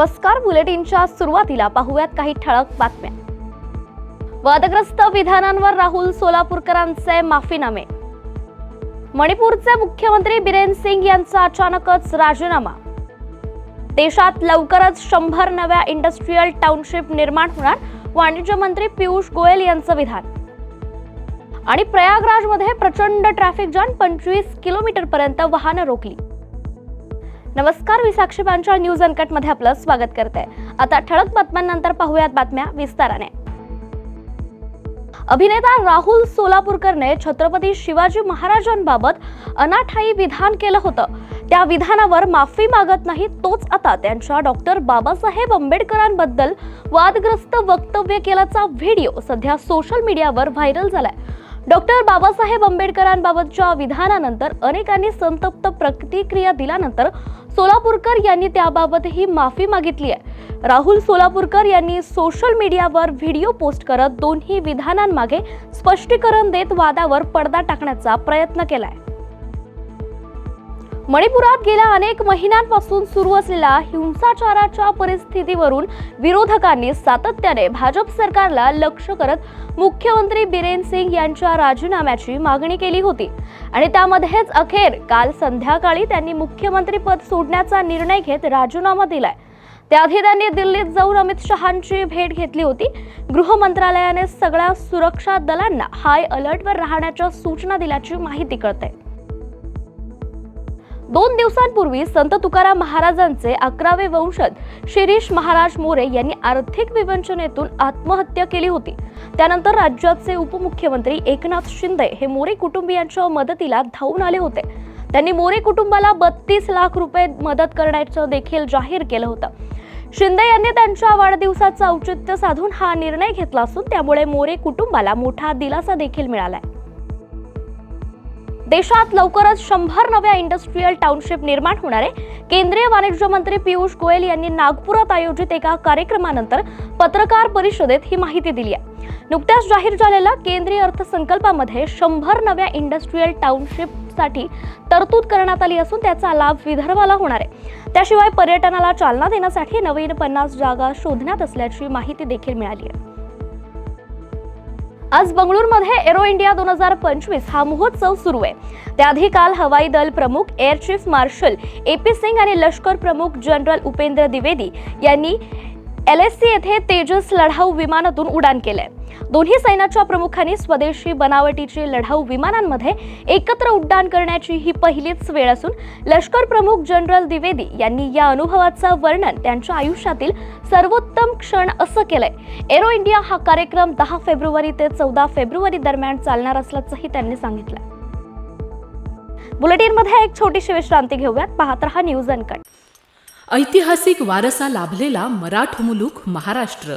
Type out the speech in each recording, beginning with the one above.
नमस्कार बुलेटिनच्या सुरुवातीला पाहूयात काही ठळक बातम्या. वादग्रस्त विधानांवर राहुल सोलापूरकरांचे माफीनामे. मणिपूरचे मुख्यमंत्री बिरेन सिंग यांचा अचानकच राजीनामा. देशात लवकरच शंभर नव्या इंडस्ट्रीयल टाउनशिप निर्माण होणार वाणिज्य मंत्री पियुष गोयल यांचं विधान. आणि प्रयागराजमध्ये प्रचंड ट्रॅफिक जाम पंचवीस किलोमीटर पर्यंत वाहनं रोखली. नमस्कार मी साक्षी पांचाळ न्यूज अनकटमध्ये आपलं स्वागत करते. आता ठळक बातम्यांनंतर पाहूयात बातम्या विस्ताराने. अभिनेता राहुल सोलापूरकरने छत्रपती शिवाजी महाराजांबाबत अनाठाई विधान केलं होतं. त्या विधानावर माफी मागत नाही तोच आता त्यांच्या डॉक्टर बाबासाहेब आंबेडकरांबद्दल वादग्रस्त वक्तव्य केल्याचा व्हिडिओ सध्या सोशल मीडियावर व्हायरल झालाय. डॉक्टर बाबासाहेब आंबेडकरांबाबतच्या विधानानंतर अनेकांनी संतप्त प्रतिक्रिया दिल्यानंतर सोलापूरकर यांनी त्याबाबतही माफी मागितली आहे. राहुल सोलापूरकर यांनी सोशल मीडियावर व्हिडिओ पोस्ट करत दोन्ही विधानांमागे स्पष्टीकरण देत वादावर पडदा टाकण्याचा प्रयत्न केलाय. मणिपुरात गेल्या अनेक महिन्यांपासून सुरू असलेल्या हिंसाचाराच्या परिस्थितीवरून विरोधकांनी सातत्याने भाजप सरकारला लक्ष करत मुख्यमंत्री बिरेन सिंग यांच्या राजीनाम्याची मागणी केली होती. आणि त्यामध्येच अखेर काल संध्याकाळी त्यांनी मुख्यमंत्री पद सोडण्याचा निर्णय घेत राजीनामा दिलाय. त्याआधी त्यांनी दिल्लीत जाऊन अमित शहांची भेट घेतली होती. गृह मंत्रालयाने सगळ्या सुरक्षा दलांना हाय अलर्टवर राहण्याच्या सूचना दिल्याची माहिती कळते. दोन दिवसांपूर्वी संत तुकाराम महाराजांचे अकरावे वंशज शिरीष महाराज मोरे यांनी आर्थिक विवंचनेतून आत्महत्या केली होती. त्यानंतर राज्याचे उपमुख्यमंत्री एकनाथ शिंदे हे मोरे कुटुंबियांच्या मदतीला धावून आले होते. त्यांनी मोरे कुटुंबाला बत्तीस लाख रुपये मदत करण्याचं देखील जाहीर केलं होतं. शिंदे यांनी त्यांच्या वाढदिवसाचं औचित्य साधून हा निर्णय घेतला असून त्यामुळे मोरे कुटुंबाला मोठा दिलासा देखील मिळालाय. देशात लवकरच शंभर नव्या इंडस्ट्रीयल टाउनशिप निर्माण होणार आहे. केंद्रीय वाणिज्य मंत्री पियुष गोयल यांनी नागपुरात आयोजित एका कार्यक्रमानंतर पत्रकार परिषदेत ही माहिती दिली आहे. नुकत्याच जाहीर झालेल्या केंद्रीय अर्थसंकल्पामध्ये शंभर नव्या इंडस्ट्रीयल टाउनशिपसाठी तरतूद करण्यात आली असून त्याचा लाभ विदर्भाला होणार आहे. त्याशिवाय पर्यटनाला चालना देण्यासाठी नवीन पन्नास जागा शोधण्यात असल्याची माहिती देखील मिळाली आहे. आज बंगळुरूमध्ये एरो इंडिया दोन हजार पंचवीस हा महोत्सव सुरू आहे. त्याआधी काल हवाई दल प्रमुख air chief marshal A P Singh आणि लष्कर प्रमुख जनरल उपेंद्र द्विवेदी यांनी एल एस सी येथे तेजस लढाऊ विमानातून उड्डाण केलंय. दोन्ही सैन्याच्या प्रमुखांनी स्वदेशी बनावटीची लढाऊ विमानांमध्ये एकत्र उड्डाण करण्याची ही पहिलीच वेळ असून लष्कर प्रमुख जनरल द्विवेदी यांनी या अनुभवाचं वर्णन त्यांच्या आयुष्यातील सर्वोत्तम क्षण असं केलंय. एरो इंडिया हा कार्यक्रम दहा फेब्रुवारी ते चौदा फेब्रुवारी दरम्यान चालणार असल्याचंही त्यांनी सांगितलं बुलेटिनमध्ये एक छोटीशी विश्रांती घेऊयात. पाहत रहा न्यूज अनकट. ऐतिहासिक वारसा लाभलेला मराठ मुलूक महाराष्ट्र.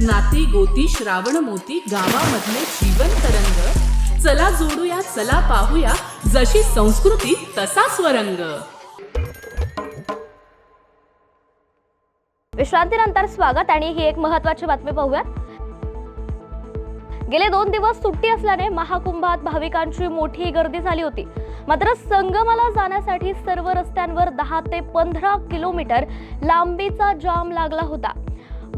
नाती गोती श्रावण मोती गावामधले जीवन तरंग. चला जोडूया चला पाहूया जशी संस्कृती तसा स्वरंग विश्रांतीनंतर स्वागत आणि ही एक महत्वाची बातमी पाहूयात. गेले दोन दिवस सुट्टी असल्याने महाकुंभात भाविकांची मोठी गर्दी झाली होती. मात्र संगमाला जाण्यासाठी सर्व रस्त्यांवर दहा ते पंधरा किलोमीटर लांबीचा जाम लागला होता.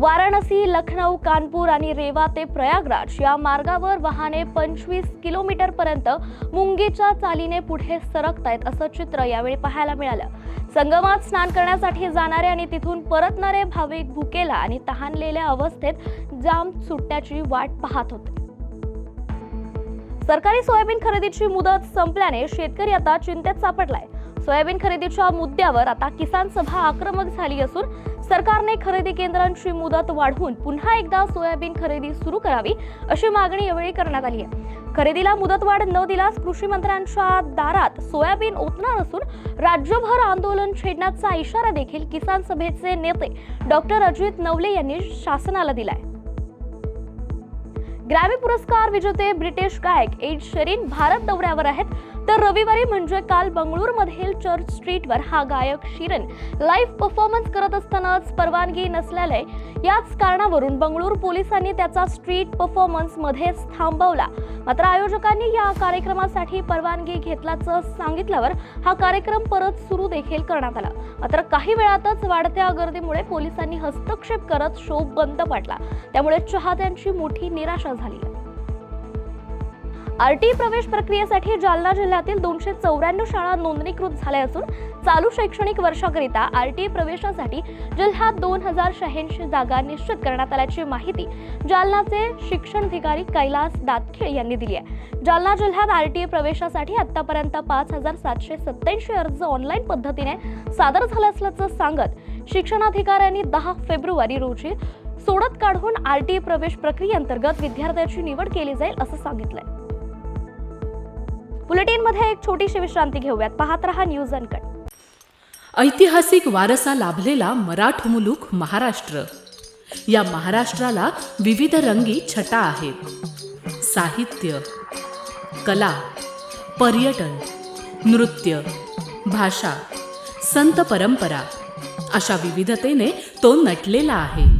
वाराणसी लखनौ कानपूर आणि रेवा ते प्रयागराज या मार्गावर वाहने पंचवीस किलोमीटर पर्यंत मुंगीच्या चालीने पुढे सरकतायत असं चित्र यावेळी पाहायला मिळालं. संगमात स्नान करण्यासाठी जाणारे आणि तिथून परतणारे भाविक भुकेला आणि तहानलेल्या अवस्थेत जाम सुटण्याची वाट पाहत होते. सरकारी सोयाबीन खरेदीची मुदत संपल्याने शेतकरी आता चिंतेत सापडलाय. सोयाबीन खरेदीच्या मुद्द्यावर आता किसान सभा आक्रमक झाली असून सरकारने खरेदी केंद्रांची मुदत वाढवून पुन्हा एकदा सोयाबीन खरेदी सुरू करावी अशी मागणी यावेळी करण्यात आली आहे. खरेदीला मुदतवाढ न दिल्यास कृषी मंत्र्यांच्या दारात सोयाबीन ओतणार असून राज्यभर आंदोलन छेडण्याचा इशारा देखील किसान सभेचे नेते डॉक्टर अजित नवले यांनी शासनाला दिलाय. ग्रॅमी पुरस्कार विजेते ब्रिटिश गायक एड शेरीन भारत दौऱ्यावर आहेत. तर रविवारी म्हणजे काल बंगळूरमधील चर्च स्ट्रीटवर हा गायक शिरन लाईव्ह परफॉर्मन्स करत असतानाच परवानगी नसल्याने याच कारणावरून बंगळूर पोलिसांनी त्याचा स्ट्रीट परफॉर्मन्स मध्येच थांबवला. मात्र आयोजकांनी या कार्यक्रमासाठी परवानगी घेतल्याचं सांगितल्यावर हा कार्यक्रम परत सुरू देखील करण्यात आला. मात्र काही वेळातच वाढत्या गर्दीमुळे पोलिसांनी हस्तक्षेप करत शो बंद पाडला. त्यामुळे चाहत्यांची मोठी निराशा झाली. आरटी प्रवेश प्रक्रियेसाठी जालना जिल्ह्यातील दोनशे चौऱ्याण्णव शाळा नोंदणीकृत झाल्या असून चालू शैक्षणिक वर्षाकरिता आरटी प्रवेशासाठी जिल्ह्यात दोन हजार शहाऐंशी जागा निश्चित करण्यात आल्याची माहिती जालनाचे शिक्षणाधिकारी कैलास दातखेळ यांनी दिली आहे. जालना जिल्ह्यात आरटी प्रवेशासाठी आतापर्यंत पाच हजार सातशे सत्याऐंशी अर्ज ऑनलाईन पद्धतीने सादर झाले असल्याचं सांगत शिक्षणाधिकाऱ्यांनी दहा फेब्रुवारी रोजी सोडत काढून आरटीई प्रवेश प्रक्रियेअंतर्गत विद्यार्थ्याची निवड केली जाईल असं सांगितलंय. बुलेटिनमध्ये एक छोटीशी विश्रांती घेऊयात. पाहत रहा न्यूज अनकट. ऐतिहासिक वारसा लाभलेला मराठ मुलूक महाराष्ट्र. या महाराष्ट्राला विविध रंगी छटा आहेत. साहित्य कला पर्यटन नृत्य भाषा संत परंपरा अशा विविधतेने तो नटलेला आहे.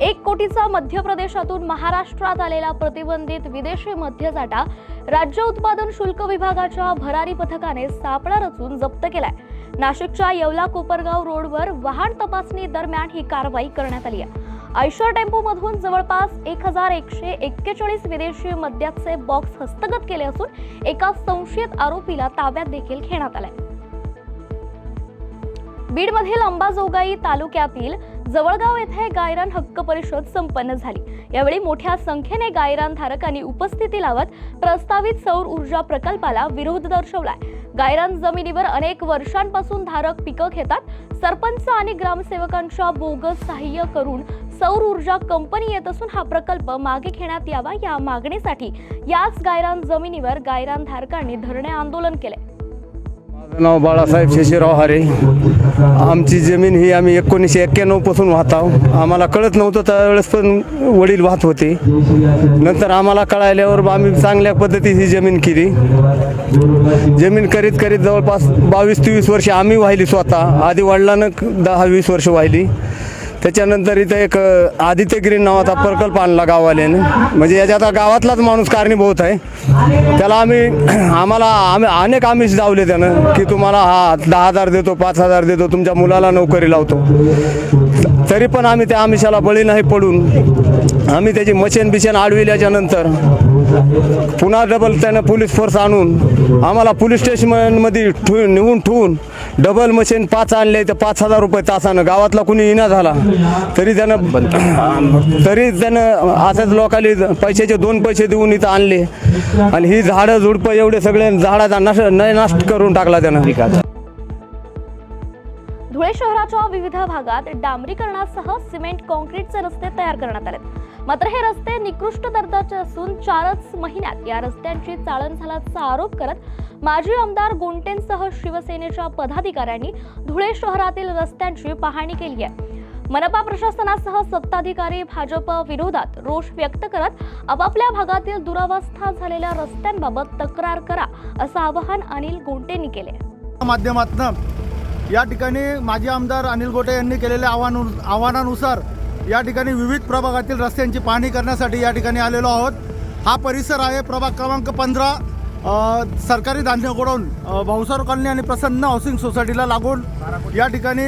एक कोटीचा मध्य प्रदेशातून महाराष्ट्रात आलेला प्रतिबंधित विदेशी मद्यसाठा राज्य उत्पादन शुल्क विभागाच्या भरारी पथकाने सापळा रचून जप्त केलाय. नाशिकच्या येवला कोपरगाव रोडवर वाहन तपासणी दरम्यान ही कारवाई करण्यात आली आहे. आयशर टेम्पो मधून जवळपास एक हजार एकशे एक्केचाळीस विदेशी मद्याचे बॉक्स हस्तगत केले असून एका संशयित आरोपीला ताब्यात देखील घेण्यात आलाय. बीडमधील अंबाजोगाई तालुक्यातील जवळगाव येथे गायरान हक्क परिषद संपन्न झाली. यावेळी मोठ्या संख्येने गायरान धारकांनी उपस्थिती लावत प्रस्तावित सौर ऊर्जा प्रकल्पाला विरोध दर्शवलाय. गायरान जमिनीवर अनेक वर्षांपासून धारक पिकं घेतात. सरपंच आणि ग्रामसेवकांच्या बोगस सहाय्य करून सौर ऊर्जा कंपनी येत असून हा प्रकल्प मागे घेण्यात यावा या मागणीसाठी याच गायरान जमिनीवर गायरान धारकांनी धरणे आंदोलन केले माझं नाव बाळासाहेब शेषराव हारे. आमची जमीन ही आम्ही एकोणीसशे एक्क्याण्णवपासून वाहत आहोत आम्हाला कळत नव्हतं त्यावेळेस पण वडील वाहत होते. नंतर आम्हाला कळाल्यावर आम्ही चांगल्या पद्धतीची ही जमीन केली. जमीन करीत करीत जवळपास बावीस तेवीस वर्ष आम्ही वाहिली स्वतः. आधी वडिलांना दहा वीस वर्ष वाहिली. त्याच्यानंतर इथं एक आदित्य ग्रीन नावाचा प्रकल्प आणला गाववाल्याने. म्हणजे याच्यात आता गावातलाच माणूस कारणीभूत आहे. त्याला आम्ही आम्हाला आम्ही अनेक आमिष दावले त्यानं की तुम्हाला हा दहा हजार देतो पाच हजार देतो तुमच्या मुलाला नोकरी लावतो. तरी पण आम्ही त्या आमिषाला बळी नाही पडून आम्ही त्याची मशीन बिशेन आडविल्याच्यानंतर पुन्हा डबल त्यानं पोलीस फोर्स आणून आम्हाला पोलीस स्टेशनमध्ये ठेवून नेऊन ठेवून डबल मशीन पाच आणले तर पाच हजार रुपये तासानं. गावातला कुणी इना झाला. तरी त्यानं तरी त्यानं असंच लोकांनी पैशाचे दोन पैसे देऊन इथं आणले. आणि ही झाडं झुडपं एवढे सगळे झाडाचा नश न नष्ट करून टाकला त्यानं. धुळे शहराच्या विविध भागात डांबरीकरणासह सिमेंट कॉन्क्रीटचे रस्ते तयार करण्यात आले मात्र हे रस्ते निकृष्ट दर्जाचे असून चारच महिन्यात या रस्त्यांची चाळण झाल्याचा आरोप करत माजी आमदार गोंटेंसह शिवसेनेच्या पदाधिकाऱ्यांनी धुळे शहरातील रस्त्यांची पाहणी केली आहे. मनपा प्रशासनासह सत्ताधिकारी भाजप विरोधात रोष व्यक्त करत आपापल्या भागातील दुरावस्था झालेल्या रस्त्यांबाबत तक्रार करा असं आवाहन अनिल गुंटेंनी केले. माध्यमातून या ठिकाणी माजी आमदार अनिल गोटे यांनी केलेल्या आव्हानु आव्हानानुसार या ठिकाणी विविध प्रभागातील रस्त्यांची पाहणी करण्यासाठी या ठिकाणी आलेलो आहोत. हा परिसर आहे प्रभाग क्रमांक पंधरा सरकारी धान्य गोडाऊन भाऊसार कॉलनी आणि प्रसन्न हाऊसिंग सोसायटीला लागून या ठिकाणी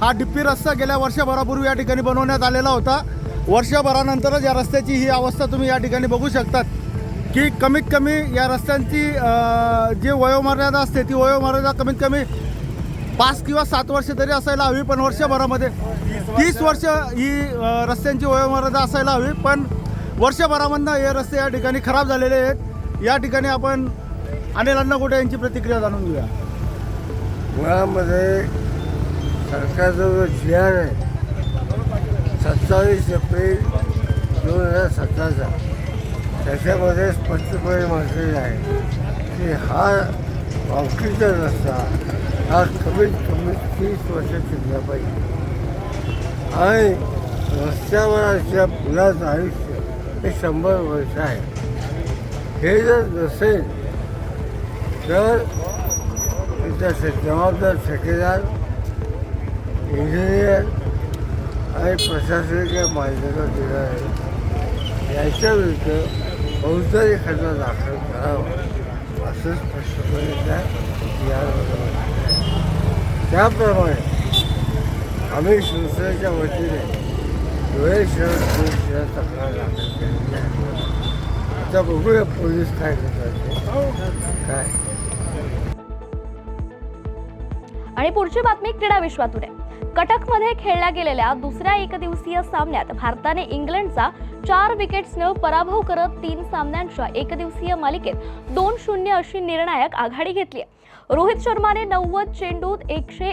हा डिप्पी रस्ता गेल्या वर्षभरापूर्वी या ठिकाणी बनवण्यात आलेला होता. वर्षभरानंतरच या रस्त्याची ही अवस्था तुम्ही या ठिकाणी बघू शकतात की कमीत कमी या रस्त्यांची जी वयोमर्यादा असते ती वयोमर्यादा कमीत कमी पाच किंवा सात वर्ष तरी असायला हवी पण वर्षभरामध्ये. तीस वर्ष ही रस्त्यांची वयोमर्यादा असायला हवी पण वर्षभरामधनं हे रस्ते या ठिकाणी खराब झालेले आहेत. या ठिकाणी आपण अनिल अण्णागोटे यांची प्रतिक्रिया जाणून घेऊया? मुळामध्ये सरकारचा जो जी आर आहे सत्तावीस एप्रिल दोन हजार सतराचा त्याच्यामध्ये स्पष्टपणे म्हटलेलं आहे की हा कॉन्क्रीटचा रस्ता हा कमीत कमी तीस वर्ष टिकला पाहिजे. आणि रस्त्यावरच्या मुलाचं आयुष्य हे शंभर वर्ष आहे. हे जर नसेल तर त्याचे जबाबदार ठेकेदार इंजिनियर आणि प्रशासकीय मान्यता दिला आहे याच्या विरुद्ध फौजदारी खटला दाखल करावा असं स्पष्टपणे त्या यामध्ये त्याप्रमाणे आम्ही शिवसेनेच्या वतीने धुळे शहर पोलीस शहरात तक्रार दाखल केलेली आहे. आता बघूया पोलीस काय करतात काय? आणि पुढची बातमी क्रीडा विश्वातून आहे. कटकमध्ये खेळल्या गेलेल्या दुसऱ्या एकदिवसीय सामन्यात भारताने इंग्लंडचा चार विकेट्सनं पराभव करत तीन सामन्यांच्या एकदिवसीय मालिकेत दोन शून्य अशी निर्णायक आघाडी घेतली आहे. रोहित शर्माने नव्वद चेंडूत एकशे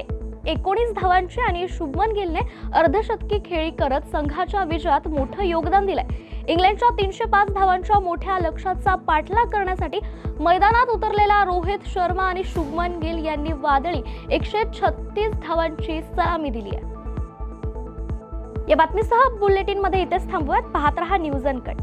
एकोणीस धावांची आणि शुभमन गिलने अर्धशतकी खेळी करत संघाच्या विजयात मोठं योगदान दिलंय. इंग्लंडच्या तीनशे पाच धावांच्या मोठ्या लक्ष्याचा पाठलाग करण्यासाठी मैदानात उतरलेला रोहित शर्मा आणि शुभमन गिल यांनी वादळी एकशे छत्तीस धावांची सलामी दिली आहे. या बातमीसह बुलेटिनमध्ये इथेच थांबूयात. पाहत रहा न्यूज अनकट.